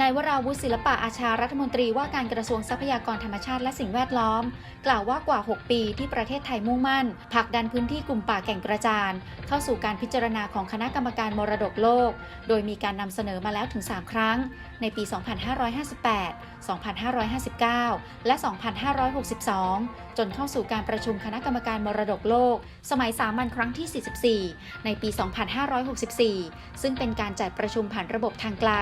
นายวราวุฒิศิลปะอาชารัฐมนตรีว่าการกระทรวงทรัพยากรธรรมชาติและสิ่งแวดล้อม กล่าวว่ากว่า 6 ปีที่ประเทศไทยมุ่งมั่นผลักดันพื้นที่กลุ่มป่าแก่งกระจาน เข้าสู่การพิจารณาของคณะกรรมการมรดกโลก โดยมีการนำเสนอมาแล้วถึง 3 ครั้ง ในปี 2558 2559 และ 2562 จนเข้าสู่การประชุมคณะกรรมการมรดกโลก สมัยสามัญครั้งที่ 44 ในปี 2564 ซึ่งเป็นการจัดประชุมผ่านระบบทางไกล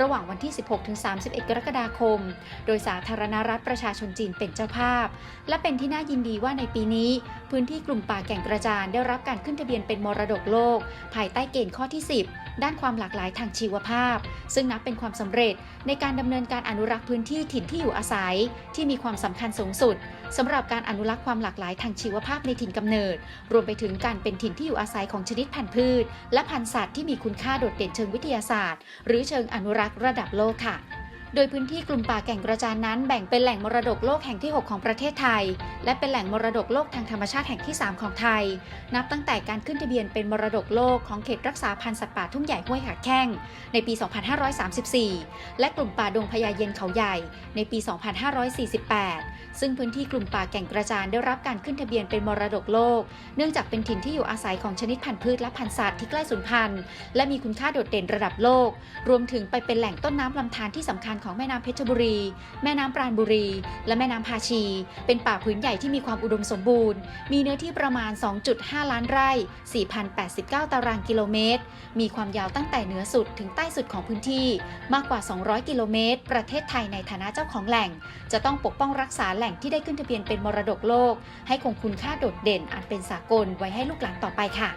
ระหว่างวันที่16-31 กรกฎาคม โดยสาธารณรัฐประชาชนจีนเป็นเจ้าภาพ และเป็นที่น่ายินดีว่าในปีนี้ พื้นที่กลุ่มป่าแก่งกระจานได้รับการขึ้นทะเบียนเป็นมรดกโลก ภายใต้เกณฑ์ข้อที่ 10 ด้านความหลากหลายทางชีวภาพ ซึ่งนับเป็นความสำเร็จในการดำเนินการอนุรักษ์พื้นที่ถิ่นที่อยู่อาศัย ที่มีความสำคัญสูงสุดสำหรับการอนุรักษ์ความหลากหลายทางชีวภาพในถิ่นกำเนิด รวมไปถึงการเป็นถิ่นที่อยู่อาศัยของชนิดพันธุ์พืช และพันธุ์สัตว์ที่มีคุณค่าโดดเด่นเชิงวิทยาศาสตร์ หรือเชิงอนุรักษ์ระดับโลกค่ะ โดยพื้นที่กลุ่มป่าแก่งกระจานนั้นแบ่งเป็นแหล่งมรดกโลกแห่งที่ 6 ของประเทศไทย และเป็นแหล่งมรดกโลกทางธรรมชาติแห่งที่ 3 ของไทย นับตั้งแต่การขึ้นทะเบียนเป็นมรดกโลกของเขตรักษาพันธุ์สัตว์ป่าทุ่งใหญ่ห้วยขาแข้งในปี 2534 และกลุ่มป่าดงพญาเย็นเขาใหญ่ในปี 2548 ซึ่งพื้นที่กลุ่มป่าแก่งกระจานได้รับการขึ้นทะเบียนเป็นมรดกโลก เนื่องจากเป็นถิ่นที่อยู่อาศัยของชนิดพันธุ์พืชและพันธุ์สัตว์ที่ใกล้สูญพันธุ์และมีคุณค่าโดดเด่นระดับโลก รวมถึงไปเป็นแหล่งต้นน้ำลำธารที่สำคัญของแม่น้ำเพชรบุรี แม่น้ำปราณบุรี และแม่น้ำพาชี เป็นป่าพื้นใหญ่ที่มีความอุดมสมบูรณ์ มีเนื้อที่ประมาณ 2.5 ล้านไร่ 4,089 ตารางกิโลเมตร มีความยาวตั้งแต่เหนือสุดถึงใต้สุดของพื้นที่ มากกว่า 200 กิโลเมตร ประเทศไทยในฐานะเจ้าของแหล่ง จะต้องปกป้องรักษาแหล่งที่ได้ขึ้นทะเบียนเป็นมรดกโลก ให้คงคุณค่าโดดเด่นอันเป็นสากลไว้ให้ลูกหลานต่อไปค่ะ